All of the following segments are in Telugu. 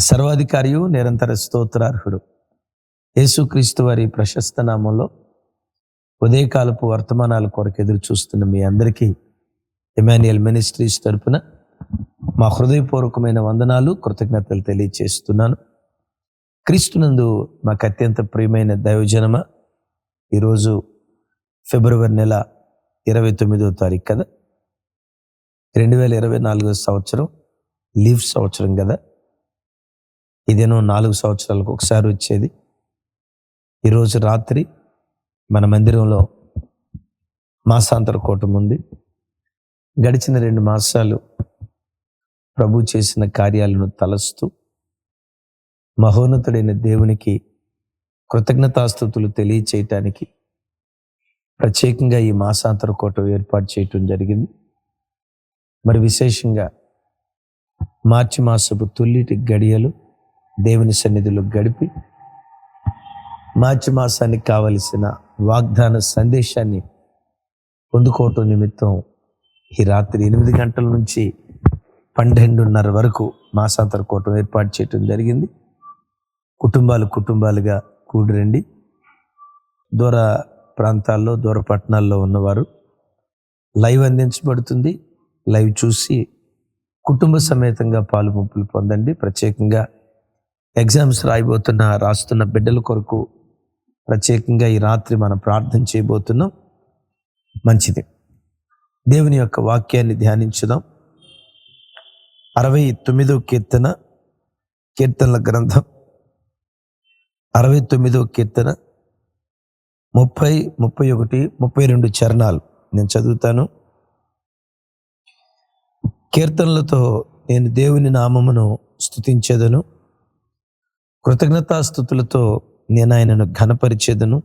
సర్వాధికారియు నిరంతర స్తోత్రార్హుడు. యేసుక్రీస్తు వారి ప్రశస్త నామంలో ఉదయకాలపు వర్తమానాల కొరకు ఎదురు చూస్తున్న మీ అందరికీ ఎమాన్యుయల్ మినిస్ట్రీస్ తరపున మా హృదయపూర్వకమైన వందనాలు కృతజ్ఞతలు తెలియచేస్తున్నాను. క్రీస్తునందు మాకు అత్యంత ప్రియమైన దైవజనమ ఈరోజు ఫిబ్రవరి నెల ఇరవై తొమ్మిదో తారీఖు కదా? రెండు వేల ఇరవై నాలుగో సంవత్సరం లీవ్ సంవత్సరం కదా? ఇదేనో నాలుగు సంవత్సరాలకు ఒకసారి వచ్చేది. ఈరోజు రాత్రి మన మందిరంలో మాసాంతర కూటం ఉంది. గడిచిన రెండు మాసాలు ప్రభు చేసిన కార్యాలను తలస్తూ మహోన్నతుడైన దేవునికి కృతజ్ఞతాస్థుతులు తెలియచేయటానికి ప్రత్యేకంగా ఈ మాసాంతర కూటం ఏర్పాటు చేయటం జరిగింది. మరి విశేషంగా మార్చి మాసపు తుల్లిటి గడియలు దేవుని సన్నిధిలో గడిపి మార్చి మాసానికి కావలసిన వాగ్దాన సందేశాన్ని పొందుకోవటం నిమిత్తం ఈ రాత్రి ఎనిమిది గంటల నుంచి పన్నెండున్నర వరకు మాసాంతర కూటం ఏర్పాటు చేయటం జరిగింది. కుటుంబాలు కుటుంబాలుగా కూడిరండి. దూర ప్రాంతాల్లో దూర పట్టణాల్లో ఉన్నవారు లైవ్ అందించబడుతుంది. లైవ్ చూసి కుటుంబ సమేతంగా పాలు పంపులు పొందండి. ప్రత్యేకంగా ఎగ్జామ్స్ రాయబోతున్న రాస్తున్న బిడ్డల కొరకు ప్రత్యేకంగా ఈ రాత్రి మనం ప్రార్థన చేయబోతున్నాం. మంచిది. దేవుని యొక్క వాక్యాన్ని ధ్యానించుదాం. అరవై తొమ్మిదో కీర్తన కీర్తనల గ్రంథం. అరవై తొమ్మిదో కీర్తన ముప్పై ముప్పై ఒకటి ముప్పై రెండు చరణాలు. నేను చదువుతాను. కీర్తనలతో నేను దేవుని నామమును స్థుతించేదను కృతజ్ఞతాస్థుతులతో నేను ఆయనను ఘనపరిచేదను.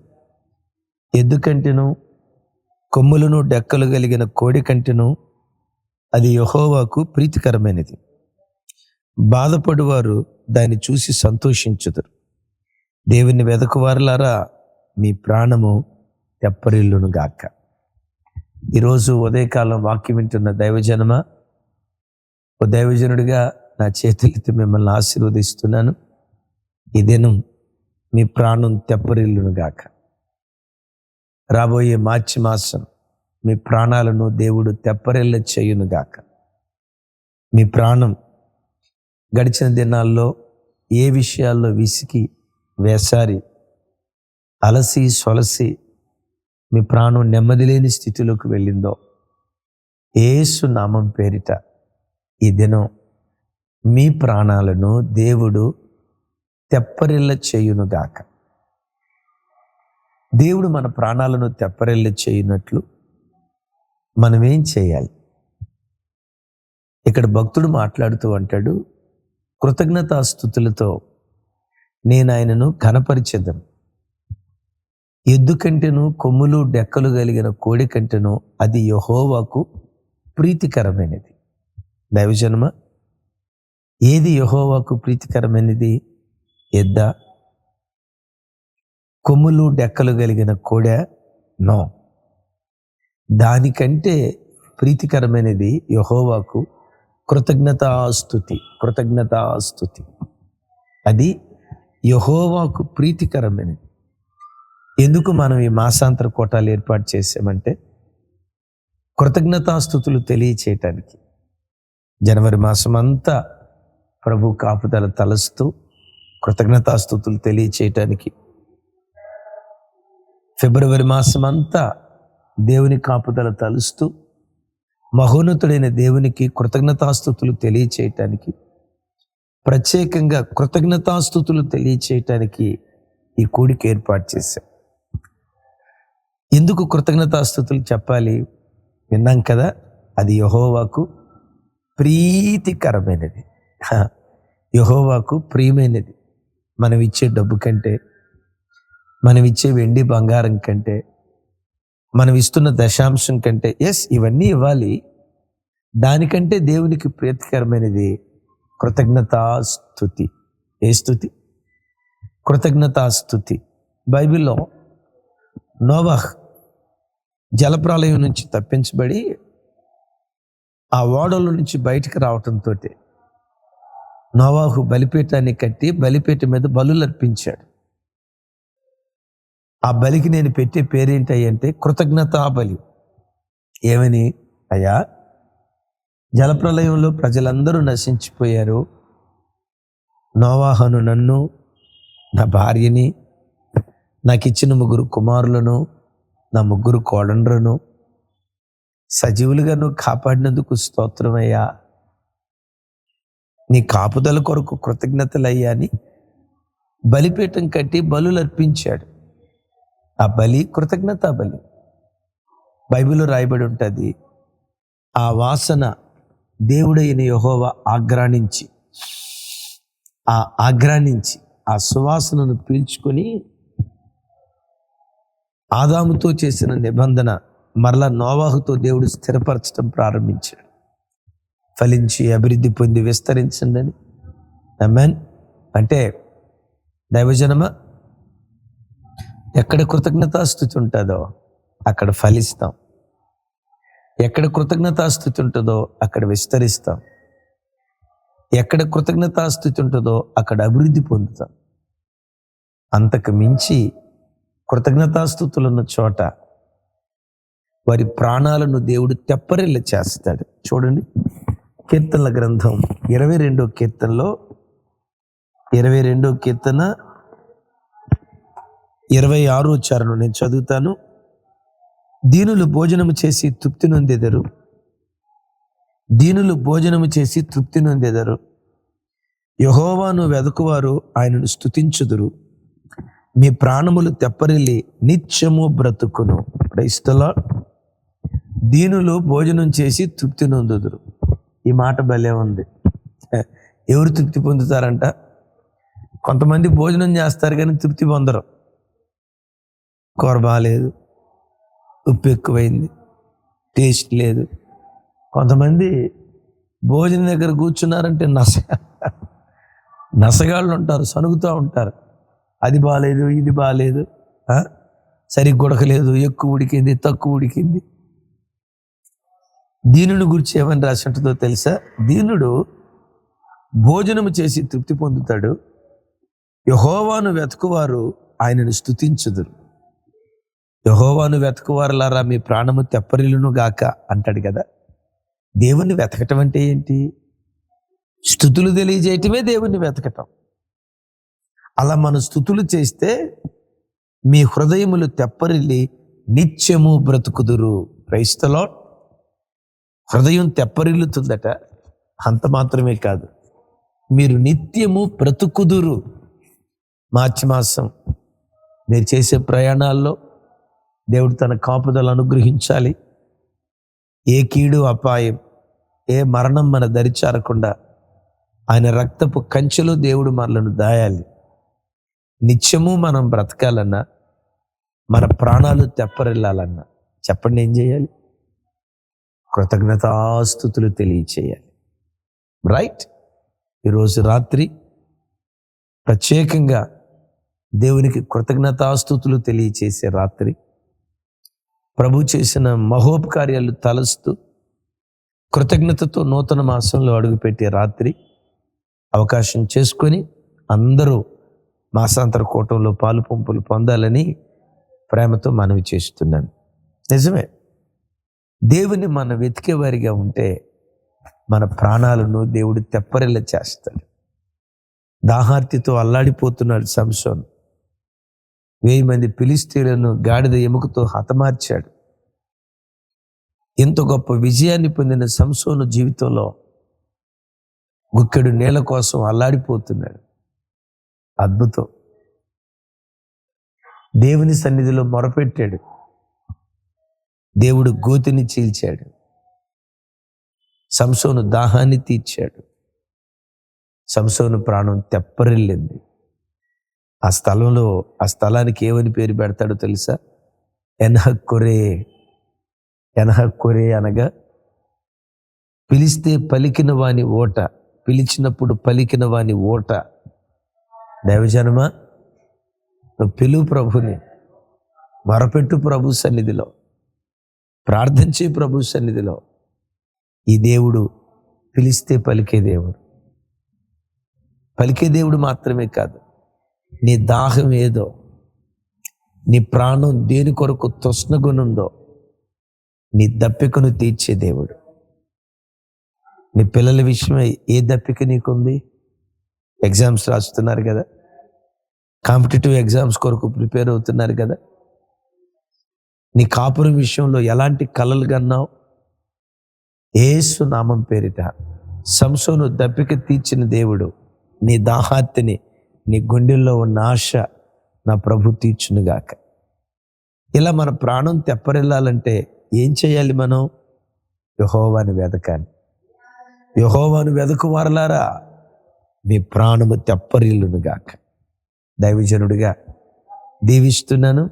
ఎద్దుకంటెను కొమ్ములను డెక్కలు కలిగిన కోడి కంటెను అది యహోవాకు ప్రీతికరమైనది. బాధపడువారు దాన్ని చూసి సంతోషించుదురు. దేవుని వెదకువారులారా మీ ప్రాణము తెప్పరిల్లును గాక. ఈరోజు ఉదయకాలం వాక్యం వింటున్న దైవజనమ? ఓ దైవజనుడిగా నా చేతులెత్తి మిమ్మల్ని ఆశీర్వదిస్తున్నాను. ఈ దినం మీ ప్రాణం తెప్పరిల్లునుగాక రాబోయే మార్చి మాసం మీ ప్రాణాలను దేవుడు తెప్పరిల్ల చేయును గాక. మీ ప్రాణం గడిచిన దినాల్లో ఏ విషయాల్లో విసికి వేసారి అలసి సొలసి మీ ప్రాణం నెమ్మది లేని స్థితిలోకి వెళ్ళిందో ఏసు నామం పేరిట ఈ దినం మీ ప్రాణాలను దేవుడు తెప్పరిల్ల చేయునుగాక. దేవుడు మన ప్రాణాలను తెప్పరిల్ల చేయునట్లు మనం ఏం చేయాలి? ఇక్కడ భక్తుడు మాట్లాడుతూ అంటాడు కృతజ్ఞతాస్థుతులతో నేను ఆయనను ఘనపరిచేదను. ఎద్దు కంటెను కొమ్ములు డెక్కలు కలిగిన కోడి కంటేను అది యహోవాకు ప్రీతికరమైనది. దైవజన్మ ఏది యహోవాకు ప్రీతికరమైనది? ఎద్ద. కొమ్ములు డెక్కలు కలిగిన కోడ నో. దానికంటే ప్రీతికరమైనది యహోవాకు కృతజ్ఞతాస్తుతి కృతజ్ఞతాస్తుతి. అది యహోవాకు ప్రీతికరమైనది. ఎందుకు మనం ఈ మాసాంతర కోటాలు ఏర్పాటు చేసామంటే కృతజ్ఞతాస్థుతులు తెలియచేయటానికి. జనవరి మాసం అంతా ప్రభు కాపుదల తలస్తూ కృతజ్ఞతాస్థుతులు తెలియచేయటానికి. ఫిబ్రవరి మాసం అంతా దేవుని కాపుదల తలుస్తూ మహోన్నతుడైన దేవునికి కృతజ్ఞతాస్థుతులు తెలియచేయటానికి ప్రత్యేకంగా కృతజ్ఞతాస్థుతులు తెలియచేయటానికి ఈ కూడిక ఏర్పాటు చేశాం. ఎందుకు కృతజ్ఞతాస్థుతులు చెప్పాలి? విన్నాం కదా అది యహోవాకు ప్రీతికరమైనది. యహోవాకు ప్రియమైనది. మనం ఇచ్చే డబ్బు కంటే మనం ఇచ్చే వెండి బంగారం కంటే మనం ఇస్తున్న దశాంశం కంటే ఎస్ ఇవన్నీ ఇవ్వాలి. దానికంటే దేవునికి ప్రీతికరమైనది కృతజ్ఞతాస్తుతి ఏ స్థుతి? కృతజ్ఞతాస్తుతి బైబిల్లో నోవాహ్ జలప్రలయం నుంచి తప్పించబడి ఆ ఓడల నుంచి బయటికి రావటంతో నోవాహు బలిపీఠాన్ని కట్టి బలిపీఠం మీద బలులు అర్పించాడు ఆ బలికి నేను పెట్టే పేరేంటి అంటే కృతజ్ఞతా బలి ఏమని? అయ్యా జలప్రలయంలో ప్రజలందరూ నశించిపోయారు. నోవాహను నన్ను నా భార్యని నాకు ఇచ్చిన ముగ్గురు కుమారులను నా ముగ్గురు కోడండ్రను సజీవులుగా నువ్వు కాపాడినందుకు స్తోత్రమయ్యా నీ కాపుదల కొరకు కృతజ్ఞతలయ్యాని. బలిపీఠం కట్టి బలులు అర్పించాడు ఆ బలి కృతజ్ఞతా బలి. బైబిల్లో రాయబడి ఉంటుంది ఆ వాసన దేవుడైన యహోవ ఆగ్రాణించి ఆ ఆగ్రాణించి ఆ సువాసనను పీల్చుకొని ఆదాముతో చేసిన నిబంధన మరలా నోవాహుతో దేవుడు స్థిరపరచడం ప్రారంభించాడు. ఫలించి అభివృద్ధి పొంది విస్తరించండి అని అమెన్ అంటే దైవజనమ? ఎక్కడ కృతజ్ఞతాస్థుతి ఉంటుందో అక్కడ ఫలిస్తాం. ఎక్కడ కృతజ్ఞతాస్థుతి ఉంటుందో అక్కడ విస్తరిస్తాం. ఎక్కడ కృతజ్ఞతాస్థుతి ఉంటుందో అక్కడ అభివృద్ధి పొందుతాం. అంతకు మించి కృతజ్ఞతాస్థుతులున్న చోట వారి ప్రాణాలను దేవుడు తెప్పరిల్ల చేస్తాడు. చూడండి. కీర్తనల గ్రంథం ఇరవై రెండో కీర్తనలో ఇరవై రెండో కీర్తన ఇరవై ఆరో చరణం నేను చదువుతాను. దీనులు భోజనము చేసి తృప్తి నొందెదరు. దీనులు భోజనము చేసి తృప్తి నొందెదరు. యహోవాను వెదకువారు ఆయనను స్తుతించుదురు. మీ ప్రాణములు తెప్పరిల్లి నిత్యము బ్రతుకును. క్రైస్తలో దీనులు భోజనం చేసి తృప్తి నొందుదురు. ఈ మాట భలే ఉంది. ఎవరు తృప్తి పొందుతారంట? కొంతమంది భోజనం చేస్తారు కానీ తృప్తి పొందరు. కూర బాగాలేదు ఉప్పు ఎక్కువైంది టేస్ట్ లేదు. కొంతమంది భోజనం దగ్గర కూర్చున్నారంటే నస నసగాళ్ళు ఉంటారు సనుగుతూ ఉంటారు. అది బాగాలేదు ఇది బాగాలేదు సరిగ్గా ఉడకలేదు ఎక్కువ ఉడికింది తక్కువ ఉడికింది. దీనుని గురించి ఏమని రాసి ఉంటుందో తెలుసా? దీనుడు భోజనము చేసి తృప్తి పొందుతాడు. యహోవాను వెతుకువారు ఆయనను స్థుతించుదురు యహోవాను వెతుకువారులారా మీ ప్రాణము తెప్పరిల్లును గాక అంటాడు కదా. దేవుణ్ణి వెతకటం అంటే ఏంటి? స్థుతులు తెలియజేయటమే దేవుణ్ణి వెతకటం. అలా మన స్థుతులు చేస్తే మీ హృదయములు తెప్పరిల్లి నిత్యము బ్రతుకుదురు. క్రైస్తలో హృదయం తెప్పరిల్లుతుందట. అంత మాత్రమే కాదు. మీరు నిత్యము బ్రతుకుదురు. మార్చి మాసం మీరు చేసే ప్రయాణాల్లో దేవుడు తన కాపుదలు అనుగ్రహించాలి. ఏ కీడు అపాయం ఏ మరణం మన దరిచారకుండా ఆయన రక్తపు కంచెలో దేవుడు మనలను దాయాలి. నిత్యము మనం బ్రతకాలన్నా మన ప్రాణాలు తెప్పరిల్లాలన్నా చెప్పండి ఏం చేయాలి? కృతజ్ఞతాస్థుతులు తెలియచేయాలి. రైట్ ఈరోజు రాత్రి ప్రత్యేకంగా దేవునికి కృతజ్ఞతాస్థుతులు తెలియచేసే రాత్రి ప్రభు చేసిన మహోపకార్యాలు తలస్తూ కృతజ్ఞతతో నూతన మాసంలో అడుగుపెట్టే రాత్రి అవకాశం చేసుకొని అందరూ మాసాంతర కూటంలో పాలు పంపులు పొందాలని ప్రేమతో మనవి చేస్తున్నాను. నిజమే. దేవుని మనం వెతికేవారిగా ఉంటే మన ప్రాణాలను దేవుడు తెప్పరిల్ల చేస్తాడు. దాహార్తితో అల్లాడిపోతున్నాడు సంసోన్. వెయ్యి మంది పిలిస్తీలను గాడిద ఎముకతో హతమార్చాడు. ఎంత గొప్ప విజయాన్ని పొందిన సంసోను జీవితంలో గుక్కెడు నేల కోసం అల్లాడిపోతున్నాడు. అద్భుతం. దేవుని సన్నిధిలో మొరపెట్టాడు. దేవుడు గోతిని చీల్చాడు. సంసోను దాహాన్ని తీర్చాడు. సంసోను ప్రాణం తెప్పరిల్లింది. ఆ స్థలంలో ఆ స్థలానికి ఏమని పేరు పెడతాడో తెలుసా? ఎన్హక్కురే ఎన్హక్కురే అనగా పిలిస్తే పలికిన వాని ఓట పిలిచినప్పుడు పలికిన వాని ఓట. దైవజనమా నువ్వు పిలువు ప్రభుని మరపెట్టు ప్రభు సన్నిధిలో. ప్రార్థించే ప్రభు సన్నిధిలో ఈ దేవుడు పిలిస్తే పలికే దేవుడు. పలికే దేవుడు మాత్రమే కాదు నీ దాహం ఏదో నీ ప్రాణం దేని కొరకు తృష్ణగునుందో నీ దప్పికను తీర్చే దేవుడు. నీ పిల్లల విషయమై ఏ దప్పిక నీకుంది? ఎగ్జామ్స్ రాస్తున్నారు కదా. కాంపిటేటివ్ ఎగ్జామ్స్ కొరకు ప్రిపేర్ అవుతున్నారు కదా. నీ కాపురం విషయంలో ఎలాంటి కలలు కన్నావు? ఏసు నామం పేరిట సంసోను దప్పిక తీర్చిన దేవుడు నీ దాహాత్తిని నీ గుండెల్లో ఉన్న ఆశ నా ప్రభు తీర్చునుగాక. ఇలా మన ప్రాణం తెప్పరిల్లాలంటే ఏం చేయాలి మనం? యహోవాని వెదకాలి. యహోవాను వెదకు వారలారా నీ ప్రాణము తెప్పరిల్లునుగాక. దైవజనుడిగా దీవిస్తున్నాను.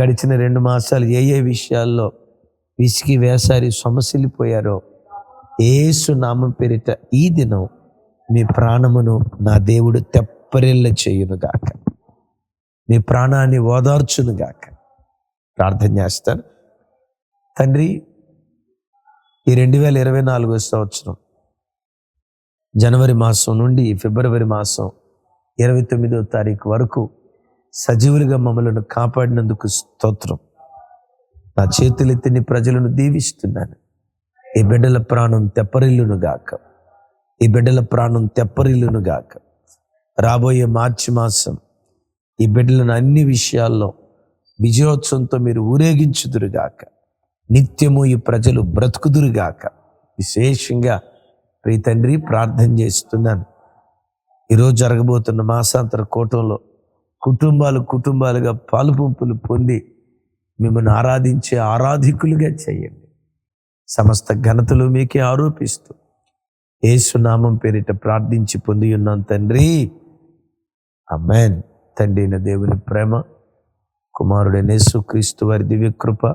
గడిచిన రెండు మాసాలు ఏ ఏ విషయాల్లో విసిగి వేసారి సొమసిల్లిపోయారో ఏసు నామం పేరిట ఈ దినం మీ ప్రాణమును నా దేవుడు తెప్పరిల్ల చేయునుగాక మీ ప్రాణాన్ని ఓదార్చునుగాక ప్రార్థన చేస్తాను. తండ్రి ఈ రెండు వేల ఇరవై నాలుగో సంవత్సరం జనవరి మాసం నుండి ఫిబ్రవరి మాసం ఇరవై తొమ్మిదో తారీఖు వరకు సజీవులుగా మమ్మలను కాపాడినందుకు స్తోత్రం. నా చేతులెత్తి నీ ప్రజలను దీవిస్తున్నాను. ఈ బిడ్డల ప్రాణం తెప్పరిల్లును గాక. ఈ బిడ్డల ప్రాణం తెప్పరిల్లును గాక. రాబోయే మార్చి మాసం ఈ బిడ్డలను అన్ని విషయాల్లో విజయోత్సవంతో మీరు ఊరేగించుదురుగాక నిత్యము ఈ ప్రజలు బ్రతుకుదురుగాక విశేషంగా ప్రియ తండ్రి ప్రార్థన చేస్తున్నాను. ఈరోజు జరగబోతున్న మాసాంతర కూటంలో కుటుంబాలు కుటుంబాలుగా పాలుపంపులు పొంది మిమ్మల్ని ఆరాధించే ఆరాధికులుగా చేయండి. సమస్త ఘనతలు మీకే ఆరోపిస్తూ ఏసునామం పేరిట ప్రార్థించి పొంది ఉన్నాం తండ్రి. అమ్మాన్ తండ్రి అయిన దేవుని ప్రేమ కుమారుడైన యేసుక్రీస్తు వారి దివ్యకృప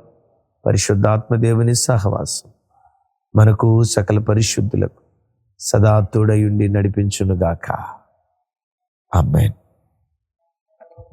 పరిశుద్ధాత్మ దేవుని సహవాసం మనకు సకల పరిశుద్ధులకు సదా తోడయుండి నడిపించునుగాక. అమ్మాన్